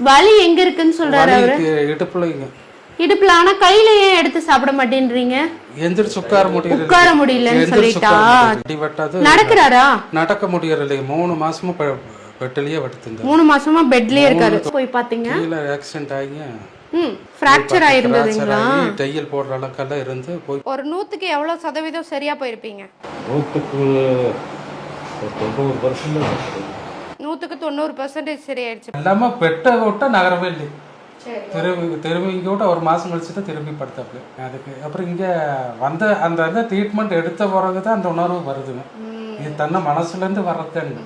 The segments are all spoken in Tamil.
வலி எங்க இருக்குன்னு சொல்றாரு அவரு? இடுப்புலைங்க இடுப்புல ஆனா கையில ஏன் எடுத்து சாப்பிட மாட்டேன்றீங்க? எந்திரிச்சு உட்கார முடியல உட்கார முடியலன்னு சொல்லிட்டா? நடக்கிறாரா? நடக்க முடியறது மூணு மாசமும் பெ- பெட்டிலேயே படுத்துங்க மூணு மாசமா பெட்லயே இருக்காரு. போய் பாத்தீங்க. கீழே ஆக்சிடென்ட் ஆகி ம் ஃப்ராக்சர் ஆயிருந்ததுங்களா? தையல் போடுற அளவுக்கெல்லாம் இருந்து போய் ஒரு நூத்துக்கு எவ்வளவு சதவீதம் சரியா போயிருப்பீங்க? ஒரு தொண்ணூறு பர்சன்ட் நூத்துக்கு தொண்ணூறு பர்சன்டேஜ் சரியாயிடுச்சு. எல்லாமே பெட்டை விட்டா நகரவே இல்லை திரும்பி திரும்பி இங்கே விட்டு ஒரு மாதம் கழிச்சு தான் திரும்பி படுத்தாப்புல. அதுக்கு அப்புறம் இங்கே வந்த அந்த இதை ட்ரீட்மெண்ட் எடுத்த பிறகு தான் அந்த உணர்வு வருதுங்க. இது தன்னை மனசுலேருந்து வர்றதுன்னு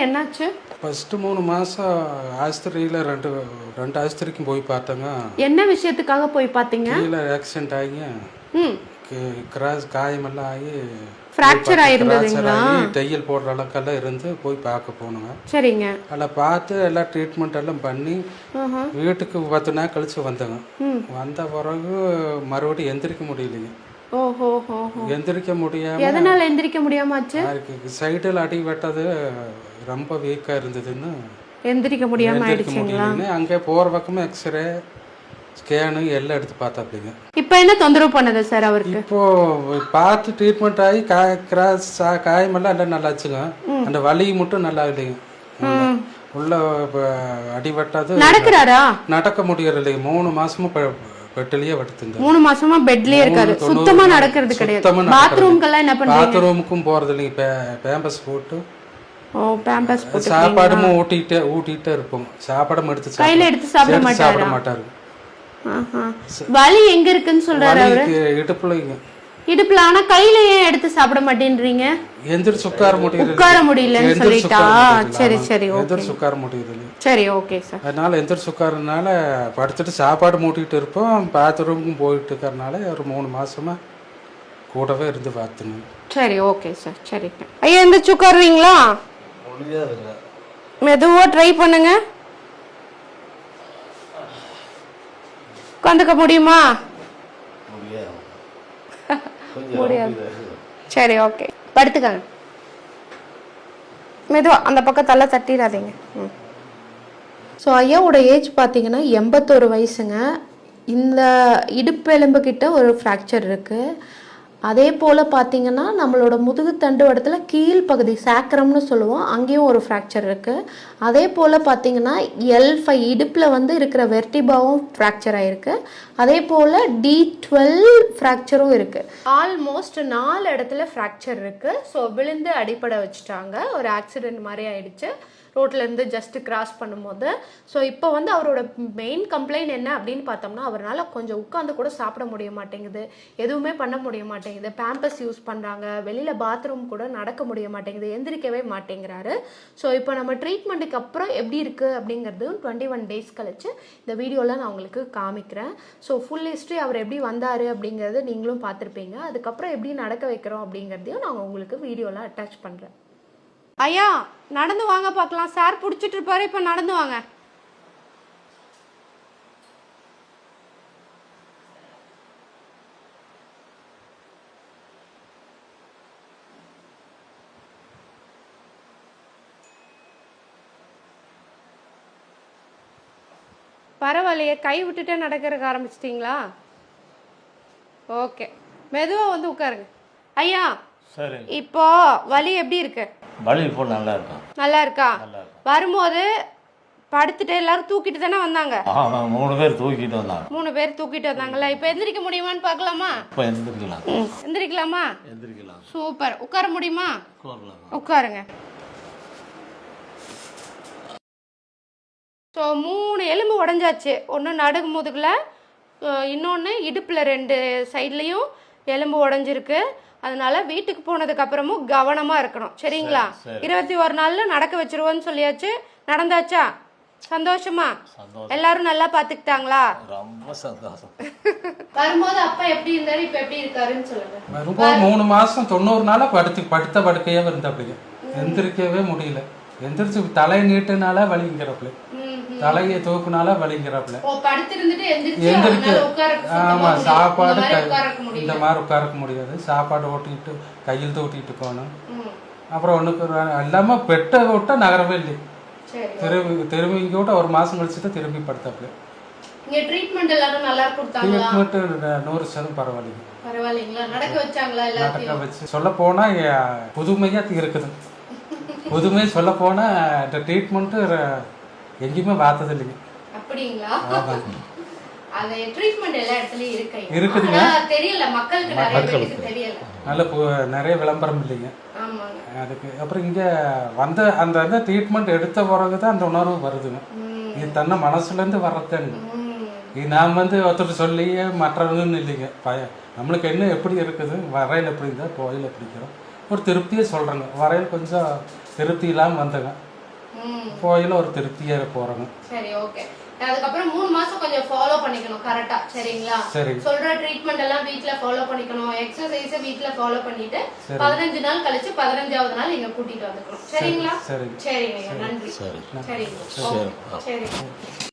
சொல்லுங்க என்னாச்சு? ஃபஸ்ட்டு மூணு மாதம் ஆஸ்பத்திரியில் ரெண்டு ரெண்டு ஆஸ்பத்திரிக்கும் போய் பார்த்தேங்க. என்ன விஷயத்துக்காக போய் பாத்தீங்க கீழே ஆக்சிடென்ட் ஆகி கிராஸ் காயமெல்லாம் ஆகி ஃப்ராக்சர் ஆயிருந்ததுங்களா? தையல் போடுற அளவுக்கெல்லாம் இருந்து போய் பார்க்க போனோங்க. சரிங்க. அதில் பார்த்து எல்லாம் ட்ரீட்மெண்ட் எல்லாம் பண்ணி. வீட்டுக்கு பத்து நாள் கழிச்சு வந்தேங்க. வந்த பிறகு மறுபடியும் எந்திரிக்க முடியலைங்க. எந்திரிக்க முடியாம எதனால எந்திரிக்க முடியாம சைடில் அடி வெட்டது ரொம்ப வீக்காக இருந்ததுன்னு எந்திரிக்க முடியாம எந்திரிக்க ஆயிடுச்சுங்களா? அங்கே போகிற பக்கமே எக்ஸ்ரே ஸ்கேனு எல்லாம் எடுத்து பார்த்தாப்பிங்க இப்ப என்ன தொந்தரவு பண்ணுது சார் அவருக்கு? இப்போ பார்த்து ட்ரீட்மெண்ட் ஆகி காய கிராஸ் காயமெல்லாம் எல்லாம் நல்லாச்சுங்க. அந்த வலி மட்டும் நல்லா இல்லைங்க. உள்ள- உள்ள இப்ப அடி வெட்டாது நடக்கிறாரா? நடக்க முடியறதில்லைங்க. மூணு மாசமும் பெ- பெட்டிலேயே படுத்துங்க. மூணு மாசமா பெட்லயே இருக்காரு. சுத்தமா நடக்கிறது கிடையாது. பாத்ரூம்க்கெல்லாம் என்ன பண்றீங்க? பாத்ரூமுக்கும் போறது இல்லைங்க பேம்பஸ் போட்டு பேம்பஸ் சாப்பாடும் ஊட்டிட்டே ஊட்டிட்டே இருப்போம். சாப்பாடும் எடுத்து கையில எடுத்து சாப்பிட சேர்த்து சாப்பிட மாட்டாரா. மாட்டாரு. வலி எங்க இருக்குன்னு சொல்றாரு அவரு? இடுப்புலைங்க இடுப்புல ஆனா கையில ஏன் எடுத்து சாப்பிட மாட்டேன்றீங்க? எந்திரிச்சு உட்கார முடியல உட்கார முடியலன்னு சொல்லிட்டா? சரி சரி ஓகே. எந்திரிச்சு உட்கார முடியல சரி ஓகே சார் அதனால எந்திரிச்சு உட்காரனால படுத்துட்டு சாப்பாடு மூட்டிட்டு இருப்போம். பாத்ரூமுக்கும் போயிட்டு இருக்கறனால ஒரு மூணு மாசமா கூடவே இருந்து பார்த்துங்க சரி ஓகே சார் சரி ஐயா எந்திரிச்சு உட்காருவீங்களா? முடியாதுங்க மெதுவா ட்ரை பண்ணுங்க. உட்காந்துக்க முடியுமா? முடியாது. சரி ஓகே படுத்துக்கங்க. மெதுவா அந்த பக்கம் தலை தட்டிடாதீங்க. ம். ஸோ ஐயாவோட ஏஜ் பார்த்தீங்கன்னா எண்பத்தோரு வயசுங்க. இந்த இடுப்பு எலும்பு கிட்ட ஒரு ஃப்ராக்சர் இருக்குது அதே போல் பார்த்தீங்கன்னா நம்மளோட முதுகு தண்டு இடத்துல பகுதி சேக்கரம்னு சொல்லுவோம் அங்கேயும் ஒரு ஃப்ராக்சர் இருக்குது அதே போல் பார்த்தீங்கன்னா எல் ஃபைவ் இடுப்பில் வந்து இருக்கிற வெர்டிபாவும் ஃப்ராக்சர் ஆகிருக்கு அதே போல் டி டுவெல் ஃப்ராக்சரும் இருக்குது ஆல்மோஸ்ட் நாலு இடத்துல ஃப்ராக்சர் இருக்குது ஸோ விழுந்து அடிப்படை வச்சுட்டாங்க. ஒரு ஆக்சிடெண்ட் மாதிரி ஆயிடுச்சு. ரோட்லேருந்து ஜஸ்ட் கிராஸ் பண்ணும்போது. ஸோ இப்போ வந்து அவரோட மெயின் கம்ப்ளைண்ட் என்ன அப்படின்னு பார்த்தோம்னா அவரால் கொஞ்சம் உட்காந்து கூட சாப்பிட முடிய மாட்டேங்குது. எதுவுமே பண்ண முடிய மாட்டேங்குது. பேம்பஸ் யூஸ் பண்ணுறாங்க வெளியில் பாத்ரூம் கூட நடக்க முடிய மாட்டேங்குது. எந்திரிக்கவே மாட்டேங்கிறாரு. ஸோ இப்போ நம்ம ட்ரீட்மெண்ட்டுக்கு அப்புறம் எப்படி இருக்குது அப்படிங்கிறது டுவெண்ட்டி ஒன் டேஸ் கழிச்சு இந்த வீடியோவில் நான் உங்களுக்கு காமிக்கிறேன். ஸோ ஃபுல் ஹிஸ்ட்ரி அவர் எப்படி வந்தார் அப்படிங்கிறது நீங்களும் பார்த்துருப்பீங்க. அதுக்கப்புறம் எப்படி நடக்க வைக்கிறோம் அப்படிங்கிறதையும் நான் உங்களுக்கு வீடியோவில் அட்டாச் பண்ணுறேன் ஐயா நடந்து வாங்க பார்க்கலாம். சார் பிடிச்சிட்டு இருப்பாரு இப்போ நடந்து வாங்க. பரவாயில்லையே கை விட்டுட்டே நடக்கிறதுக்கு ஆரம்பிச்சிட்டிங்களா? ஓகே. மெதுவாக வந்து உட்காருங்க. ஐயா சரி இப்போ வலி எப்படி இருக்கு? வலி இப்போ நல்லா இருக்கா நல்லா இருக்கும் வரும்போது படுத்துட்டு எல்லாரும் தூக்கிட்டு தானே வந்தாங்க? மூணு பேர் தூக்கிட்டு வந்தாங்க. மூணு பேர் தூக்கிட்டு வந்தாங்கல்ல இப்போ எந்திரிக்க முடியுமான்னு பார்க்கலாமா? இப்போ எந்திரிக்கலாம். எந்திரிக்கலாமா? எந்திரிக்கலாம். சூப்பர். உட்கார முடியுமா? உட்காருங்க. ஸோ மூணு எலும்பு உடஞ்சாச்சு. ஒன்று நடுகு முதுகில் இன்னொன்று இடுப்பில் ரெண்டு சைட்லேயும் எலும்பு உடஞ்சிருக்கு. அதனால வீட்டுக்கு போனதுக்கு அப்புறமும் கவனமாக இருக்கணும். சரிங்களா? சரி. இருபத்தி ஒரு நாளில் நடக்க வச்சிருவோன்னு சொல்லியாச்சு. நடந்தாச்சா? சந்தோஷமா? எல்லாரும் நல்லா பார்த்துக்கிட்டாங்களா ரொம்ப சந்தோஷம். வரும்போது அப்பா எப்படி இருந்தாரு இப்போ எப்படி இருக்காருன்னு சொல்லுங்க. வரும்போது மூணு மாசம் தொண்ணூறு நாளா படுத்து படுத்த படுக்கையே இருந்தா அப்படிங்க எந்திரிக்கவே முடியல. எந்திரிச்சு தலையை நீட்டுனால வலிங்கிறப்பல. தலையை தூக்குனால அவனால உட்கார ஆமா சாப்பாடு. இந்த மாதிரி உட்காரக்க முடியாது. சாப்பாடு ஓட்டிட்டு கையில் தூட்டிட்டு போகணும் அப்புறம் ஒன்றுக்கு எல்லாமே பெட்டை விட்ட நகரவே இல்லை திரும்பி திரும்பி இங்கே விட்டு ஒரு மாதம் கழிச்சு தான் திரும்பி படுத்தாப்புல. நூறு சதம் பரவாயில்லைங்க. நடக்க வச்சு. சொல்ல போனா புதுமையாக இருக்குது. புதுமை சொல்ல போனா இந்த ட்ரீட்மெண்ட்டு எங்கேயுமே பார்த்தது இல்லைங்க. அப்படிங்களா? ஆமாங்க அது ட்ரீட்மெண்ட் எல்லா இடத்துலயும் இருக்கு இருக்குதுங்க. தெரியல. மக்களுக்கு நிறைய பேருக்கு தெரியல. நல்ல பு- நிறைய விளம்பரம் இல்லைங்க. அதுக்கு அப்புறம் இங்கே வந்த அந்த அந்த ட்ரீட்மெண்ட் எடுத்த பிறகு தான் அந்த உணர்வு வருதுங்க. இது தன்னை மனசுலேருந்து வர்றதுங்க இது நாம் வந்து ஒருத்தர் சொல்லி மற்றவங்கன்னு இல்லைங்க. பய நம்மளுக்கு என்ன எப்படி இருக்குது? வரையில் எப்படி இருந்தால் கோயில் எப்படிக்கிறோம் ஒரு திருப்தியை சொல்கிறேங்க வரையில் கொஞ்சம் திருப்தி இல்லாமல் வந்தேங்க. ம். கோயில் ஒரு திருப்தியாக போகிறோங்க சரி ஓகே அதுக்கப்புறம் மூணு மாசம் கொஞ்சம் ஃபாலோ பண்ணிக்கணும் கரெக்டா சரிங்களா? சரி. சொல்ற ட்ரீட்மெண்ட் எல்லாம் வீட்ல ஃபாலோ பண்ணிக்கணும். எக்ஸசைஸ் வீட்ல ஃபாலோ பண்ணிட்டு பதினஞ்சு நாள் கழிச்சு பதினஞ்சாவது நாள் நீங்க கூட்டிட்டு வந்துக்கணும். சரிங்களா? சரி சரிங்க நன்றி. சரி. சரிங்க. சரி. சரிங்க.